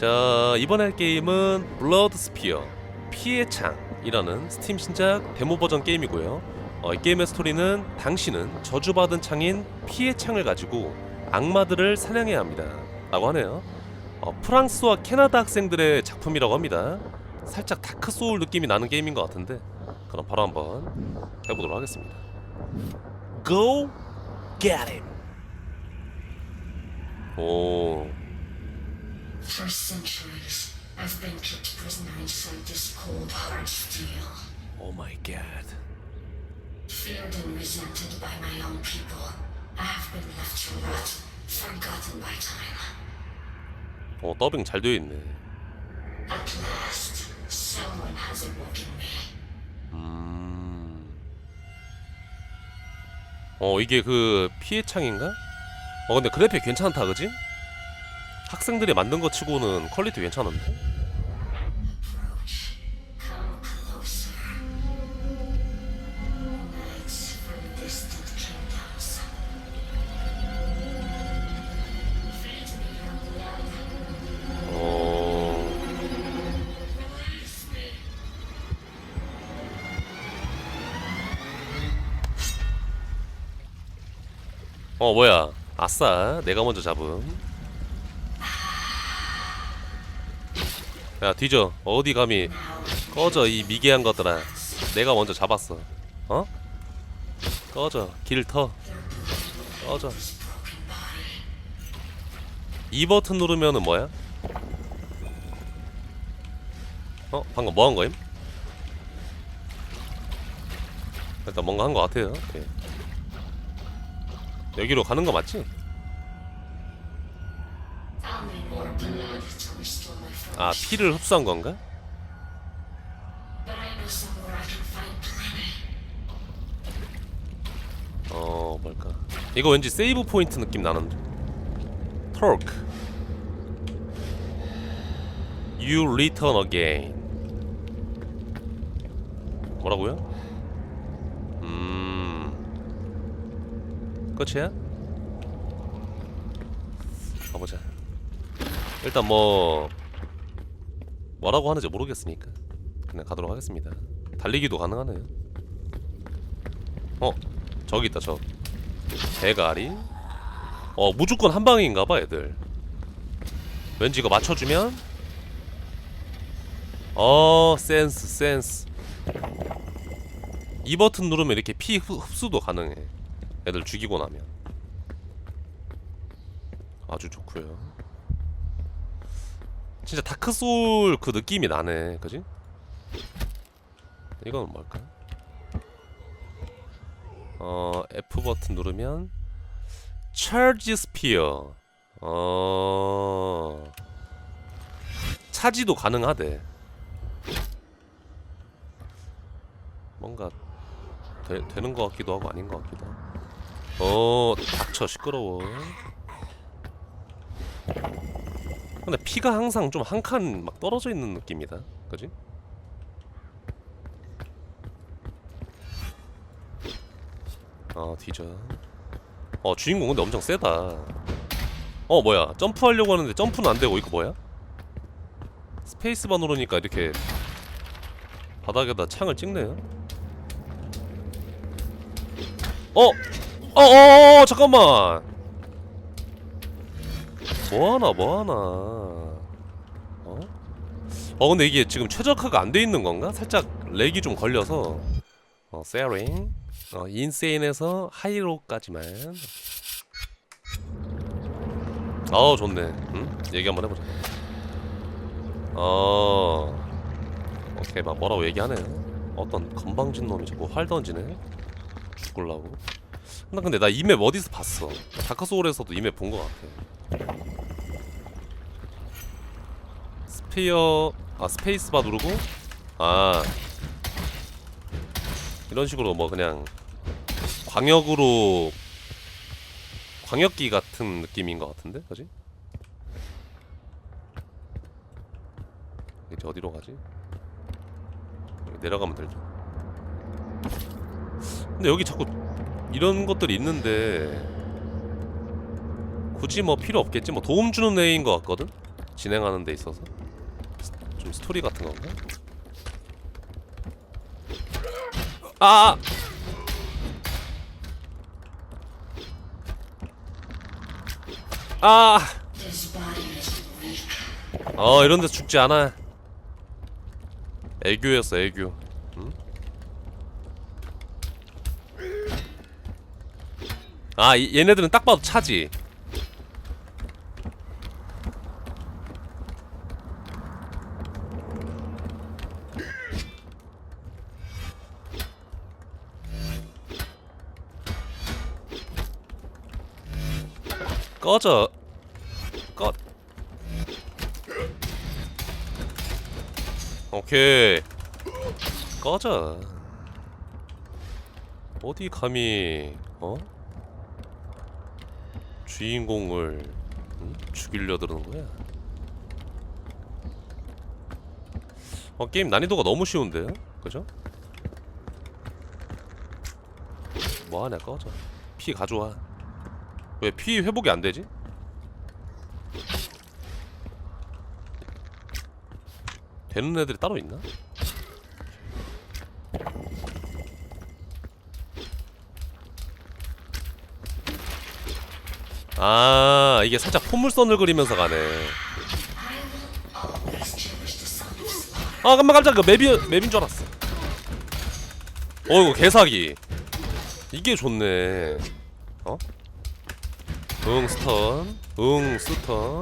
자 이번에 할 게임은 블러드 스피어 피의 창이라는 스팀 신작 데모 버전 게임이고요. 어, 이 게임의 스토리는 당신은 저주받은 창인 피의 창을 가지고 악마들을 사냥해야 합니다. 라고 하네요. 어, 프랑스와 캐나다 학생들의 작품이라고 합니다. 살짝 다크 소울 느낌이 나는 게임인 것 같은데 그럼 바로 한번 해보도록 하겠습니다. Go get him. 오, For centuries, I've been kept prisoner inside this cold, hard steel. 오 마이 갓. Feared and resented by my own people, I have been left to rot, forgotten by time. 어 더빙 잘 되어 있네. At last, someone has awoken me. 음. 어 이게 그 피해 창인가? 어 근데 그래픽 괜찮다 그지? 학생들이 만든 거 치고는 퀄리티 괜찮은데? 어. 어 뭐야? 아싸 내가 먼저 잡음. 야 뒤져 어디 감히 꺼져 이 미개한 것들아 내가 먼저 잡았어 어? 꺼져 길터 꺼져 이 버튼 누르면은 뭐야? 어? 방금 뭐 한 거임? 일단 뭔가 한 거 같아요 예. 여기로 가는 거 맞지? 아 피를 흡수한 건가? 어 뭘까 이거 왠지 세이브 포인트 느낌 나는데 토크 You return again 뭐라고요? 음 끝이야? 가보자 일단 뭐 뭐라고 하는지 모르겠으니까 그냥 가도록 하겠습니다. 달리기도 가능하네요. 어 저기 있다 저. 대가리? 어 무조건 한 방인가봐 애들. 왠지 이거 맞춰주면? 어 센스 센스. 이 버튼 누르면 이렇게 피 흡- 흡수도 가능해. 애들 죽이고 나면. 아주 좋고요 진짜 다크소울 그 느낌이 나네. 그지? 이건 뭘까? 어 F 버튼 누르면 charge sphere. 어. 차지도 가능하대. 뭔가 되, 되는 것 같기도 하고 아닌 것 같기도 하고. 어 닥쳐 시끄러워 근데 피가 항상 좀 한 칸 막 떨어져 있는 느낌이다 그지? 어 뒤져 어 주인공 근데 엄청 세다 어 뭐야 점프하려고 하는데 점프는 안 되고 이거 뭐야? 스페이스바 누르니까 이렇게 바닥에다 창을 찍네요 어! 어, 어, 어, 잠깐만. 뭐 하나, 뭐 하나. 어? 어, 근데 이게 지금 최적화가 안 돼 있는 건가? 살짝 렉이 좀 걸려서. 어, 세링. 어, 인세인에서 하이로까지만. 어, 좋네. 응? 얘기 한번 해보자. 어. 오케이, 막 뭐라고 얘기하네. 어떤 건방진 놈이 자꾸 활 던지네. 죽을라고. 나 근데 나 이맵 어디서 봤어? 다크 소울에서도 이맵 본 것 같아. 스페어 아 스페이스바 누르고 아 이런 식으로 뭐 그냥 광역으로 광역기 같은 느낌인 것 같은데, 그지? 이제 어디로 가지? 내려가면 될 듯. 근데 여기 자꾸 이런 것들이 있는데 굳이 뭐 필요 없겠지 뭐 도움 주는 애인 것 같거든 진행하는 데 있어서 스- 좀 스토리 같은 건가? 아! 아! 어 이런 데서 죽지 않아 애교였어 애교 응? 아 이- 얘네들은 딱 봐도 차지 꺼져. 꺼. 오케이. 꺼져. 어디 감히 어? 주인공을 응? 죽이려 드는 거야? 어 게임 난이도가 너무 쉬운데요? 그죠? 뭐하냐 꺼져. 피 가져와 왜 피 회복이 안 되지 되는 애들이 따로 있나? 아 이게 살짝 포물선을 그리면서 가네. 아 깜짝 깜짝 그 맵이 맵인 줄 알았어 어이구 개사기 이게 좋네 어? 응 스턴 응 스턴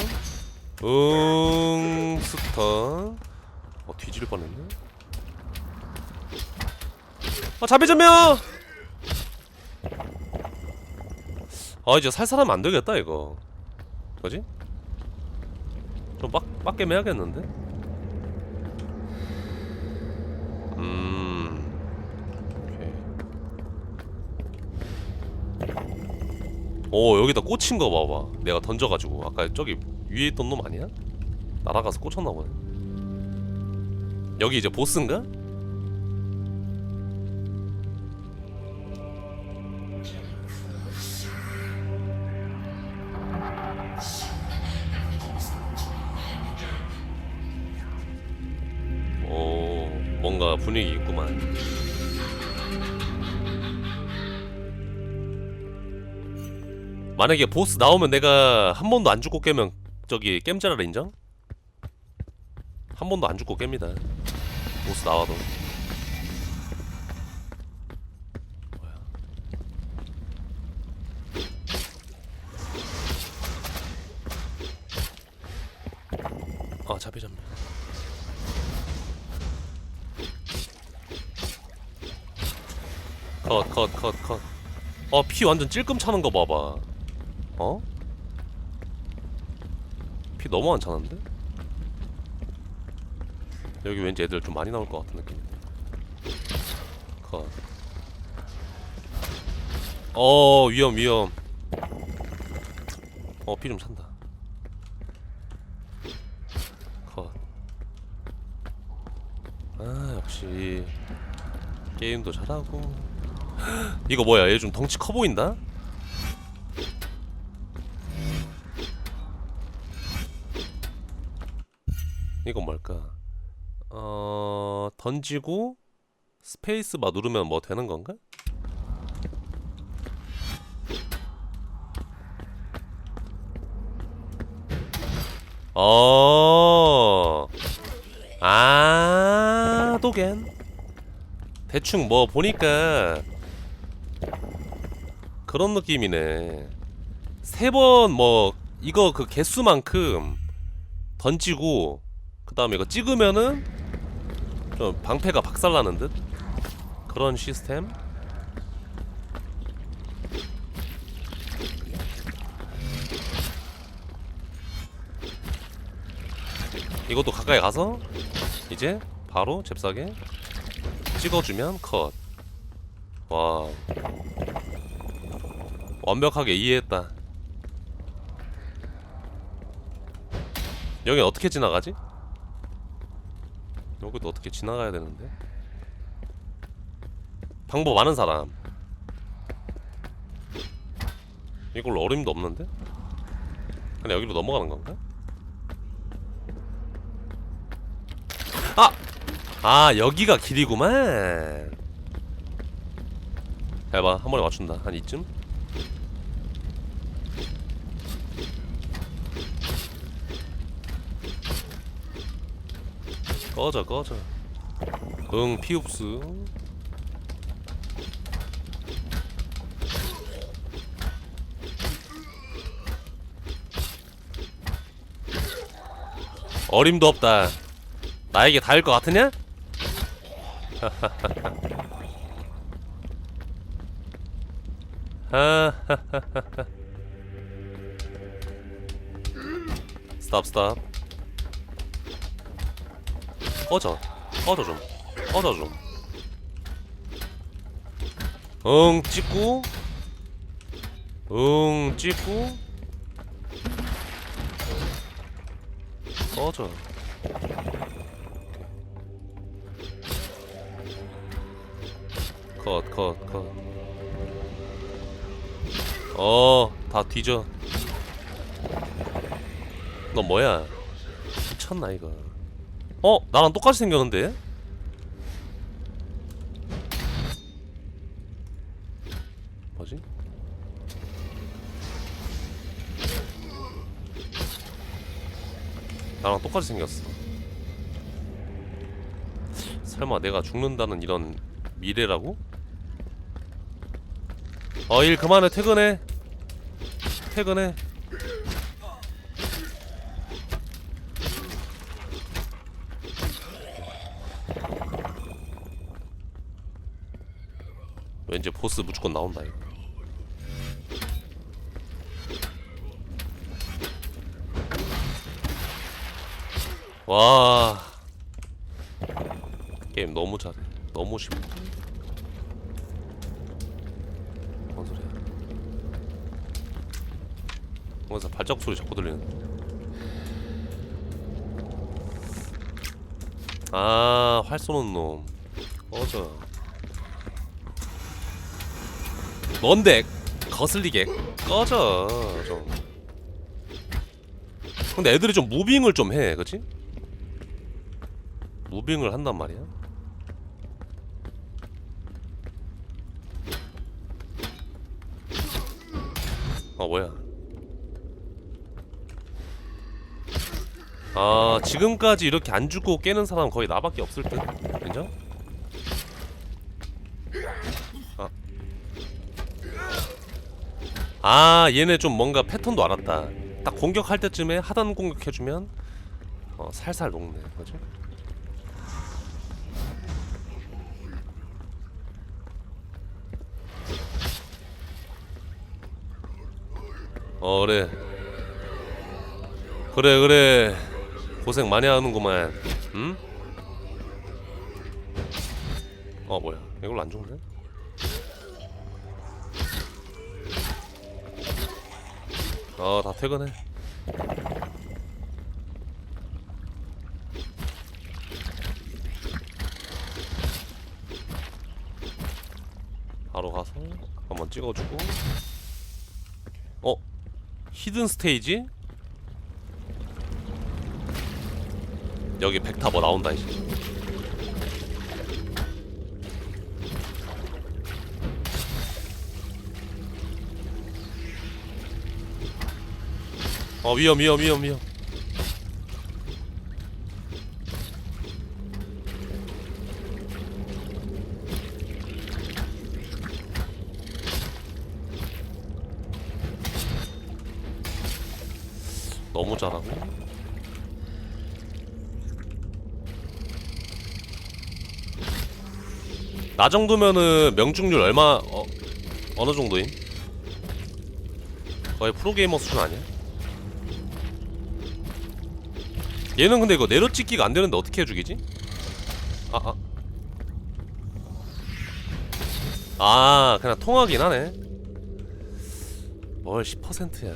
응 스턴 어 뒤질 뻔했네 아 자비점이야 아 이제 살살하면 안 되겠다 이거 뭐지? 좀 빡, 빡게 매야겠는데? 음. 오 여기다 꽂힌 거 봐봐. 내가 던져가지고 아까 저기 위에 있던 놈 아니야? 날아가서 꽂혔나 보네. 여기 이제 보스인가? 만약에 보스 나오면 내가 한 번도 안 죽고 깨면 저기 겜자랄 인정? 한 번도 안 죽고 깹니다. 보스 나와도. 아 잡히 잡히. 컷컷컷 컷. 어 피 완전 찔끔 차는 거 봐봐. 어? 피 너무 안 차는데? 여기 왠지 애들 좀 많이 나올 것 같은 느낌. 컷. 어 위험 위험. 어 피 좀 찬다. 컷. 아 역시 게임도 잘하고. 이거 뭐야? 얘 좀 덩치 커 보인다? 이건 뭘까? 어 던지고 스페이스 바 누르면 뭐 되는 건가? 어. 아, 도겐. 대충 뭐 보니까 그런 느낌이네. 세 번 뭐 이거 그 개수만큼 던지고 그 다음에 이거 찍으면은 좀 방패가 박살나는 듯 그런 시스템. 이것도 가까이 가서 이제 바로 잽싸게 찍어주면 컷. 와. 완벽하게 이해했다. 여긴 어떻게 지나가지? 여기도 어떻게 지나가야 되는데? 방법 많은 사람 이걸로 어림도 없는데? 그냥 여기로 넘어가는 건가? 아! 아 여기가 길이구만 잘 봐 한 번에 맞춘다 한 이쯤? 꺼져 꺼져. 응 피흡수 어림도 없다. 나에게 닿을 것 같으냐? 스탑 스탑 꺼져 꺼져 좀 꺼져 좀응 찍고 응 찍고 꺼져 컷, 컷, 컷. 어, 다 뒤져. 너 뭐야? 미쳤나 이거? 어, 나랑 똑같이 생겼는데? 뭐지? 나랑 똑같이 생겼어. 설마 내가 죽는다는 이런 미래라고? 어 일 그만해 퇴근해 퇴근해 왠지 보스 무조건 나온다 이거. 와. 게임 너무 잘해 너무 쉽다. 뭔 소리야? 어디서 발자국 소리 자꾸 들리는 아활 쏘는 놈. 꺼져 뭔데? 거슬리게 꺼져 좀. 근데 애들이 좀 무빙을 좀 해 그치? 무빙을 한단 말이야? 아 뭐야? 아 지금까지 이렇게 안 죽고 깨는 사람 거의 나밖에 없을 듯 인정? 아 얘네 좀 뭔가 패턴도 알았다 딱 공격할 때쯤에 하단 공격해주면 어 살살 녹네 그지? 어 그래 그래 그래 고생 많이 하는구만 응? 어 뭐야 이걸로 안 죽네? 어다 퇴근해 바로 가서 한번 찍어주고 어? 히든 스테이지? 여기 뭐 나온다 이제 어 위험 위험 위험 위험 너무 잘하고 나 정도면은 명중률 얼마 어, 어느 정도임? 거의 프로게이머 수준 아니야? 얘는 근데 이거 내려찍기가 안 되는데 어떻게 해주기지? 아, 아. 아, 그냥 통하긴 하네. 뭘 10%야.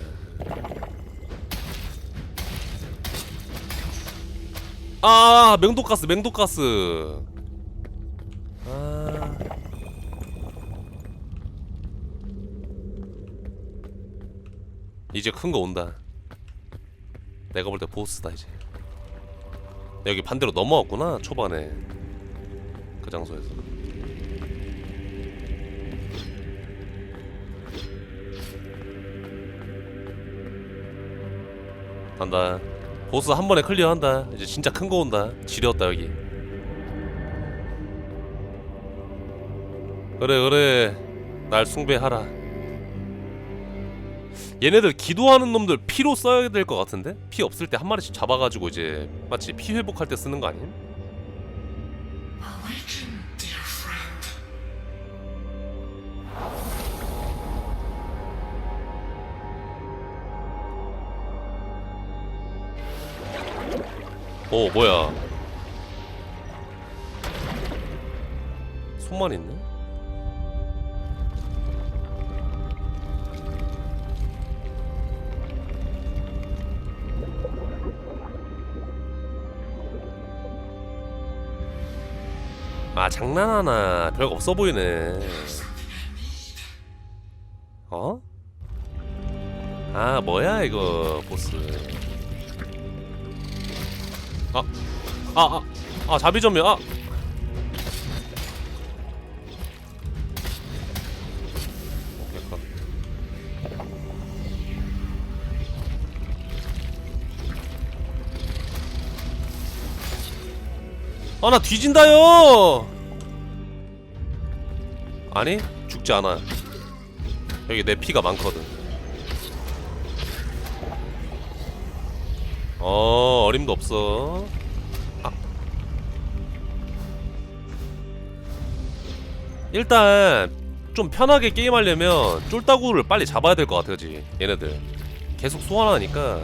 아, 맹독가스, 맹독가스. 아. 이제 큰 거 온다. 내가 볼 때 보스다 이제. 여기 반대로 넘어왔구나 초반에. 그 장소에서. 간다. 보스 한 번에 클리어한다. 이제 진짜 큰 거 온다. 지렸다 여기. 그래 그래. 날 숭배하라 얘네들 기도하는 놈들 피로 써야 될 것 같은데? 피 없을 때 한 마리씩 잡아가지고 이제 마치 피 회복할 때 쓰는 거 아님? 오 뭐야 손만 있네? 아 장난하나 별거 없어 보이네 어? 아 뭐야 이거 보스 아, 아, 아. 아. 컷. 아, 나 뒤진다요. 아니, 죽지 않아. 여기 내 피가 많거든. 어, 어림도 없어. 아. 일단 좀 편하게 게임하려면 쫄따구를 빨리 잡아야 될 것 같아, 그지? 얘네들 계속 소환하니까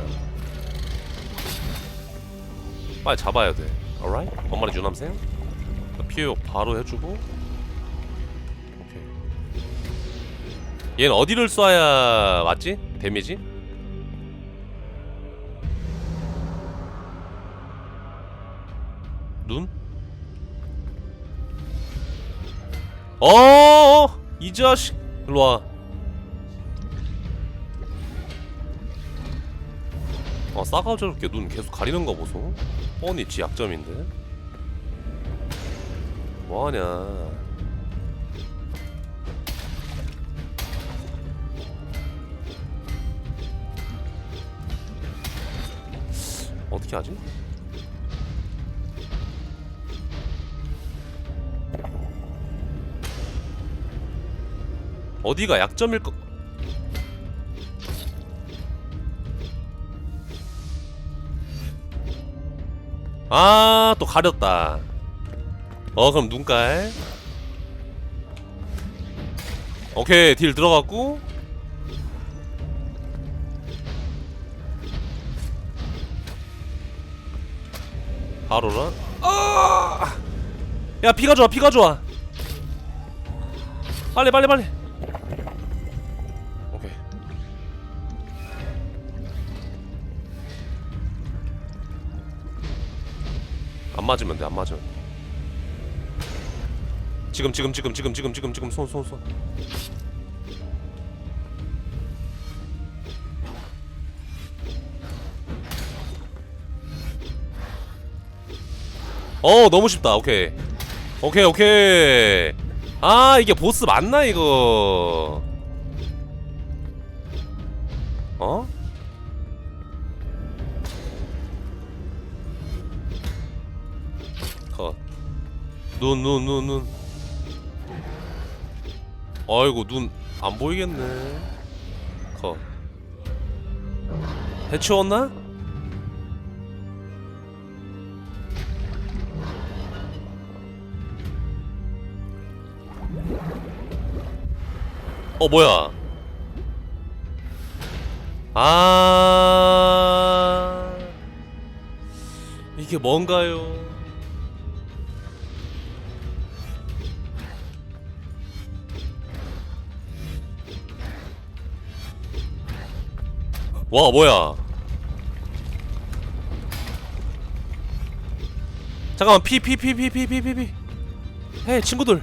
빨리 잡아야 돼. alright? 엄마는 유남생? 피해욕 바로 해주고. 얘는 어디를 쏴야 맞지? 데미지? 눈? 어, 이 자식 일로 와. 아 싸가지없게 눈 계속 가리는 거 보소. 뻔히 지 약점인데. 뭐하냐? 어떻게 하지? 어디가 약점일 거? 아, 또 가렸다. 어, 그럼 눈깔. 오케이, 딜 들어갔고. 바로라. 아! 야, 피가 좋아, 피가 좋아. 빨리, 빨리, 빨리. 오케이. 안 맞으면 돼, 안 맞으면. 돼. 지금, 지금, 지금, 지금, 지금, 지금, 지금, 손, 손, 손. 어, 너무 쉽다. 오케이. 오케이, 오케이. 아, 이게 보스 맞나, 이거? 어? 컷. 눈, 눈, 눈, 눈. 아이고, 눈 안 보이겠네. 컷. 해치웠나? 어, 뭐야? 아 이게 뭔가요? 와 뭐야? 잠깐만 피 피 피 피 피 피 피피 헤 친구들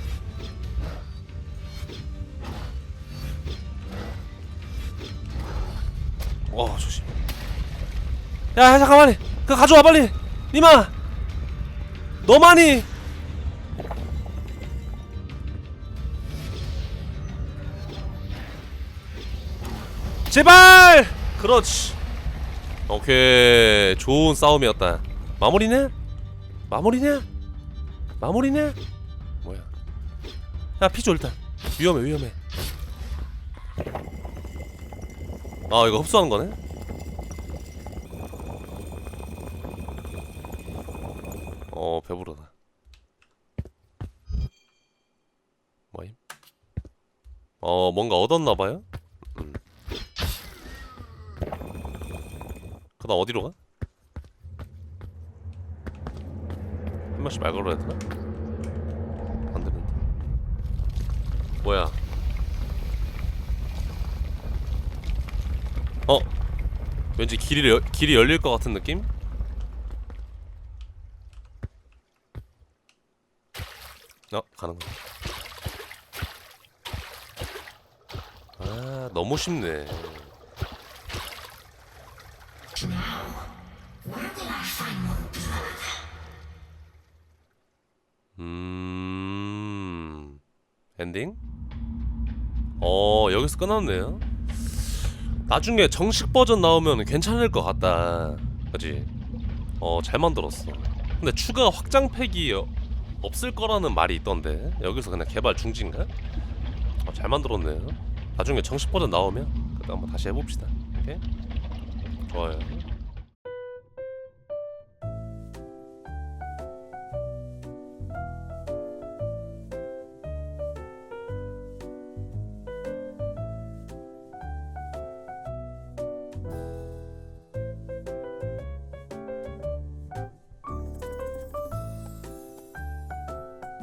어 조심. 야, 야 잠깐만. 그 가져와 빨리. 니마. 너만이. 제발! 그렇지. 오케이. 좋은 싸움이었다. 마무리네? 마무리네? 마무리네? 뭐야? 야 피조 일단. 위험해 위험해. 아 이거 흡수하는 거네? 어 배부르다 뭐임? 어 뭔가 얻었나봐요? 음. 그나 어디로 가? 한 번씩 말 걸어야 되나? 안 되는데 뭐야 어 왠지 길이 여, 길이 열릴 것 같은 느낌? 어 가는 거. 아 너무 쉽네. 음 엔딩? 어 여기서 끊었네요. 나중에 정식 버전 나오면 괜찮을 것 같다 그지? 어잘 만들었어 근데 추가 확장팩이 어, 없을 거라는 말이 있던데 여기서 그냥 개발 중지인가? 어, 잘 만들었네요 나중에 정식 버전 나오면 그때 한번 다시 해봅시다 오케이? 좋아요